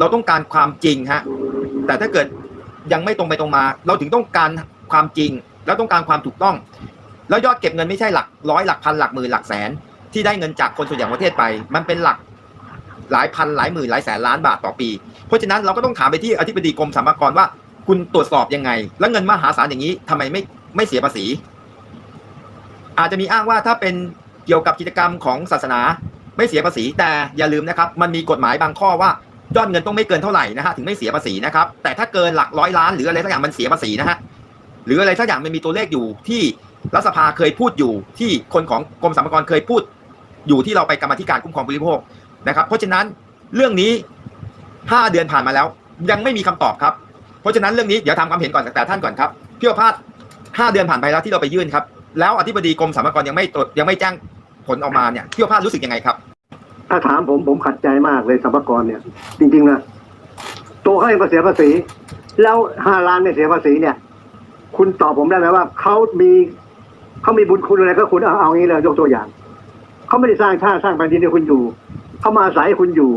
เราต้องการความจริงฮะแต่ถ้าเกิดยังไม่ตรงไปตรงมา เราถึงต้องการความจริง แล้วต้องการความถูกต้อง แล้วยอดเก็บเงินไม่ใช่หลักร้อยหลักพันหลักหมื่นหลักแสน ที่ได้เงินจากคนส่วนใหญ่ของประเทศไป มันเป็นหลักหลายพันหลายหมื่นหลายแสนล้านบาทต่อปี เพราะฉะนั้นเราก็ต้องถามไปที่อธิบดีกรมสรรพากรว่า คุณตรวจสอบยังไง แล้วเงินมหาศาลอย่างนี้ทำไมไม่ไม่เสียภาษี อาจจะมีอ้างว่าถ้าเป็นเกี่ยวกับกิจกรรมของศาสนาไม่เสียภาษีแต่อย่าลืมนะครับ มันมีกฎหมายบางข้อว่า ยอดเงินต้องไม่เกินเท่าไหร่นะฮะถึงไม่เสียภาษีนะครับ แต่ถ้าเกินหลักร้อยล้านหรืออะไรสักอย่างมันเสียภาษีนะฮะหรืออะไรสักอย่างมันมีตัวเลขอยู่ที่รัฐสภาเคยพูดอยู่ที่คนของกรมสรรพากรเคยพูด อยู่ที่เราไปกรรมธิการคุ้มครองผู้บริโภคนะครับ เพราะฉะนั้นเรื่องนี้ห้าเดือนผ่านมาแล้ว ยังไม่มีคำตอบครับ เพราะฉะนั้นเรื่องนี้เดี๋ยวทำความเห็นก่อนจากแต่ท่านก่อนครับพี่ประภาสห้าเดือนผ่านไปแล้วที่เราไปยื่นครับ แล้วอธิบดีกรมสรรพากรยังไม่ยังไม่แจ้งผลออกมาเนี่ยพี่ประภาสรู้สึกยังไงครับ ถ้าถามผมผมขัดใจมากเลยสรรพากรเนี่ย จริงๆนะตัวเขาเองก็เสียภาษี แล้วห้าล้านไม่เสียภาษีเนี่ย คุณตอบผมได้ไหมว่าเขามีเขามีบุญคุณอะไรก็คุณเอาเอางี้เลยยกตัวอย่างเขาไม่ได้สร้างชาติสร้างแผ่นดินให้คุณอยู่เขามาอาศัยให้คุณอยู่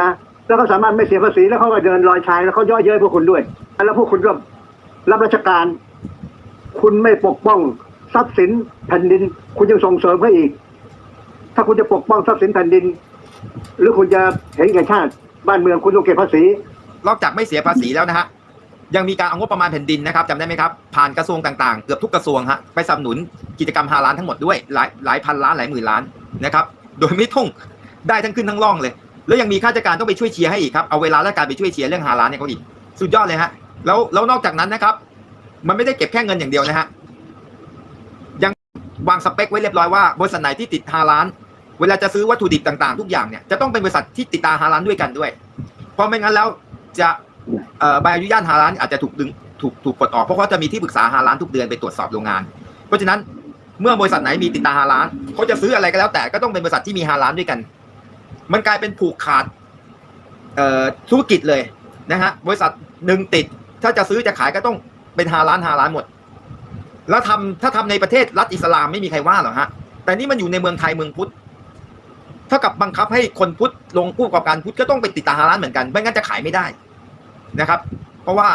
นะแล้วก็สามารถไม่เสียภาษีแล้วเขาก็เดินลอยชายแล้วเขาย่อเย้ยพวกคุณด้วยแล้วพวกคุณก็รับราชการ คุณไม่ปกป้องทรัพย์สินแผ่นดิน คุณยังส่งเสริมเขาอีก ถ้าคุณจะปกป้องทรัพย์สินแผ่นดิน หรือคุณจะเห็นแก่ชาติบ้านเมืองคุณต้องเก็บภาษี นอกจากไม่เสียภาษีแล้วนะฮะยังมีการเอางบประมาณแผ่นดินนะครับจำได้ไหมครับ ผ่านกระทรวงต่างๆ เกือบทุกกระทรวงฮะไปสนับสนุนกิจกรรมฮาล้านทั้งหมดด้วยหลายหลายพันล้านหลายหมื่นล้านนะครับ โดยไม่ต้องได้ทั้งขึ้นทั้งล่องเลย แล้วยังมีข้าราชการต้องไปช่วยเชียร์ให้อีกครับเอาเวลาราชการไปช่วยเชียร์เรื่องฮาล้านเนี่ยเขาอีกสุดยอดเลยฮะแล้วแล้วนอกจากนั้นนะครับ มันไม่ได้เก็บแค่เงินอย่างเดียวนะฮะยังวางสเปคไว้เรียบร้อยว่าบริษัทไหนที่ติดฮาล้าน เวลาจะซื้อวัตถุดิบต่างๆ ทุกอย่างเนี่ยจะต้องเป็นบริษัทที่ติดตาฮาล้านด้วยกันด้วย เพราะไม่งั้นแล้วจะใบอนุญาตฮาลานอาจจะถูกดึงถูกถูกปลดออกเพราะเขาจะมีที่ปรึกษาฮาลานทุกเดือนไปตรวจสอบโรงงาน เพราะฉะนั้นเมื่อบริษัทไหนมีติดตาฮาลานเขาจะซื้ออะไรก็แล้วแต่ก็ต้องเป็นบริษัทที่มีฮาลานด้วยกัน มันกลายเป็นผูกขาดธุรกิจเลยนะฮะบริษัทหนึ่งติดถ้าจะซื้อจะขายก็ต้องเป็นฮาลานฮาลานหมด แล้วทำถ้าทำในประเทศรัฐอิสลามไม่มีใครว่าหรอกฮะแต่นี่มันอยู่ในเมืองไทยเมืองพุทธ เท่ากับบังคับให้คนพุทธลงผู้ประกอบการพุทธก็ต้องไปติดตาฮาลานเหมือนกันไม่งั้นจะขายไม่ได้นะครับ เพราะว่า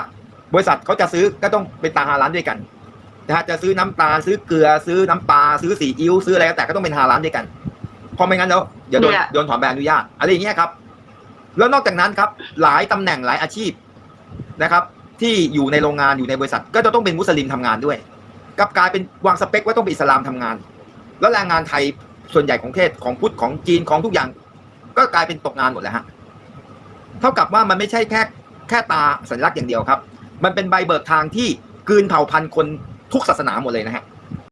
บริษัทเขาจะซื้อก็ต้องเป็นตาฮาลานด้วยกันนะฮะจะซื้อน้ำตาลซื้อเกลือซื้อน้ำปลาซื้อซีอิ๊วซื้ออะไรก็แต่ก็ต้องเป็นฮาลานด้วยกันเพราะไม่งั้นแล้วเดี๋ยวโดนเนี่ยโดนถอนใบอนุญาตอะไรอย่างเงี้ยครับ แล้วนอกจากนั้นครับ หลายตำแหน่งหลายอาชีพนะครับ ที่อยู่ในโรงงานอยู่ในบริษัท ก็จะต้องเป็นมุสลิมทำงานด้วยกลับกลายเป็นวางสเปคว่าต้องเป็นอิสลามทำงาน แล้วแรงงานไทย ส่วนใหญ่ของเทศของพุทธของจีนของทุกอย่าง ก็กลายเป็นตกงานหมดแล้วฮะเท่ากับว่ามันไม่ใช่แค่แค่ตาสัญลักษณ์อย่างเดียวครับ มันเป็นใบเบิกทางที่กืนเผ่าพันธุ์คนทุกศาสนาหมดเลยนะฮะ